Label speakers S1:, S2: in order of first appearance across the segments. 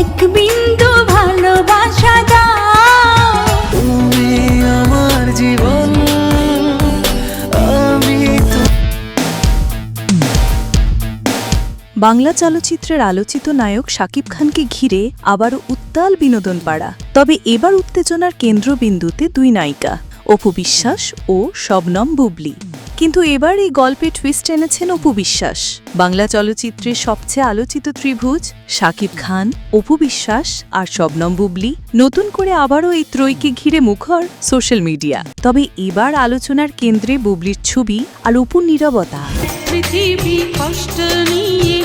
S1: এক বিন্দু ভালোবাসা দাও।
S2: তুমি আমার জীবন
S3: বাংলা চলচ্চিত্রের আলোচিত নায়ক শাকিব খানকে ঘিরে আবারও উত্তাল বিনোদন পাড়া তবে এবার উত্তেজনার কেন্দ্রবিন্দুতে দুই নায়িকা অপু বিশ্বাস ও শবনম বুবলি। কিন্তু এবার এই গল্পে টুইস্ট এনেছেন অপু বিশ্বাস। বাংলা চলচ্চিত্রের সবচেয়ে আলোচিত ত্রিভুজ, শাকিব খান, অপু বিশ্বাস আর শবনম বুবলি নতুন করে আবারও এই ত্রয়কে ঘিরে মুখর সোশ্যাল মিডিয়া। তবে এবার আলোচনার কেন্দ্রে বুবলির ছবি আর অপুর নিরবতা।
S1: পৃথিবী কষ্ট নিয়ে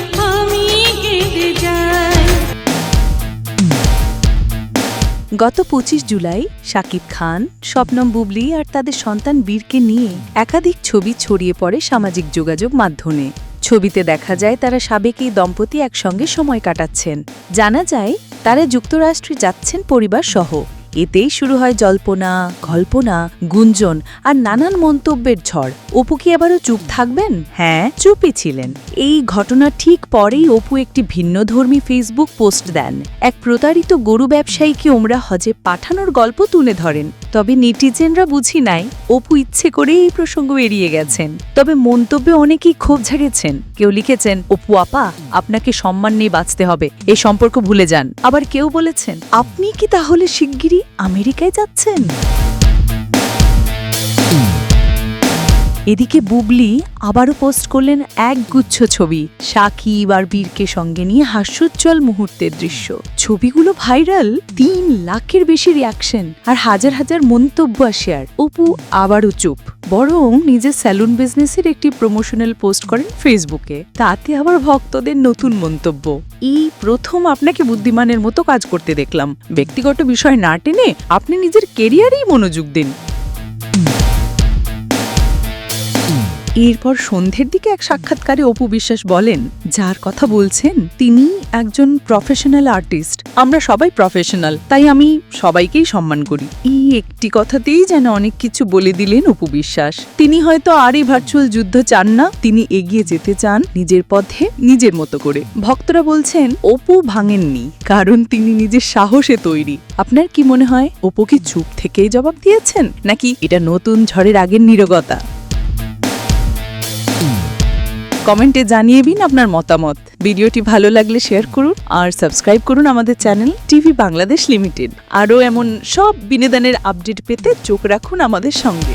S3: গত পঁচিশ জুলাই শাকিব খান, স্বপ্নম বুবলি আর তাদের সন্তান বীরকে নিয়ে একাধিক ছবি ছড়িয়ে পড়ে সামাজিক যোগাযোগ মাধ্যমে। ছবিতে দেখা যায় তারা সাবেক এই দম্পতি একসঙ্গে সময় কাটাচ্ছেন। জানা যায়, তারা যুক্তরাষ্ট্রে যাচ্ছেন পরিবার সহ এতেই শুরু হয় জল্পনা, কল্পনা, গুঞ্জন আর নানান মন্তব্যের ঝড়। অপু কি আবারও চুপ থাকবেন? হ্যাঁ চুপই ছিলেন। এই ঘটনা ঠিক পরেই অপু একটি ভিন্নধর্মী ফেসবুক পোস্ট দেন। এক প্রতারিত গরু ব্যবসায়ীকে ওমরা হজে পাঠানোর গল্প তুলে ধরেন। তবে নেটিজেনরা বুঝি নাই, অপু ইচ্ছে করে এই প্রসঙ্গ এড়িয়ে গেছেন। তবে মন্তব্যে অনেকেই ক্ষোভ ঝাড়িয়েছেন কেউ লিখেছেন, অপু আপা, আপনাকে সম্মান নিয়ে বাঁচতে হবে, এ সম্পর্ক ভুলে যান। আবার কেউ বলেছেন, আপনি কি তাহলে শিগগিরই আমেরিকায় যাচ্ছেন? এদিকে বুবলি আবারও পোস্ট করলেন এক গুচ্ছ ছবি, সাকিব আর বীরকে সঙ্গে নিয়ে হাস্যোজ্জ্বল মুহূর্তের দৃশ্য। ছবিগুলো ভাইরাল তিন লাখের বেশি রিয়াকশন আর হাজার হাজার মন্তব্য আর শেয়ার অপু আবারও চুপ, বরং নিজের স্যালুন বিজনেসের একটি প্রমোশনাল পোস্ট করেন ফেসবুকে তাতে আবার ভক্তদের নতুন মন্তব্য। এই প্রথম আপনাকে বুদ্ধিমানের মতো কাজ করতে দেখলাম। ব্যক্তিগত বিষয় না টেনে আপনি নিজের কেরিয়ারেই মনোযোগ দিন। এরপর সন্ধ্যের দিকে এক সাক্ষাৎকারে অপু বিশ্বাস বলেন, যার কথা বলছেন, তিনি একজন প্রফেশনাল আর্টিস্ট আমরা সবাই প্রফেশনাল তাই আমি সবাইকেই সম্মান করি। এই একটি কথাতেই যেন অনেক কিছু বলে দিলেন অপু বিশ্বাস। তিনি হয়তো আর এই ভার্চুয়াল যুদ্ধ চান না, তিনি এগিয়ে যেতে চান নিজের পথে, নিজের মতো করে। ভক্তরা বলছেন, অপু ভাঙেননি, কারণ তিনি নিজের সাহসে তৈরি। আপনার কি মনে হয় অপু কি চুপ থেকেই জবাব দিয়েছেন, নাকি এটা নতুন ঝড়ের আগের নীরবতা? কমেন্টে জানিয়ে দিন আপনার মতামত। ভিডিওটি ভালো লাগলে শেয়ার করুন আর সাবস্ক্রাইব করুন আমাদের চ্যানেল টিভি বাংলাদেশ লিমিটেড আরও এমন সব বিনোদনের আপডেট পেতে চোখ রাখুন আমাদের সঙ্গে।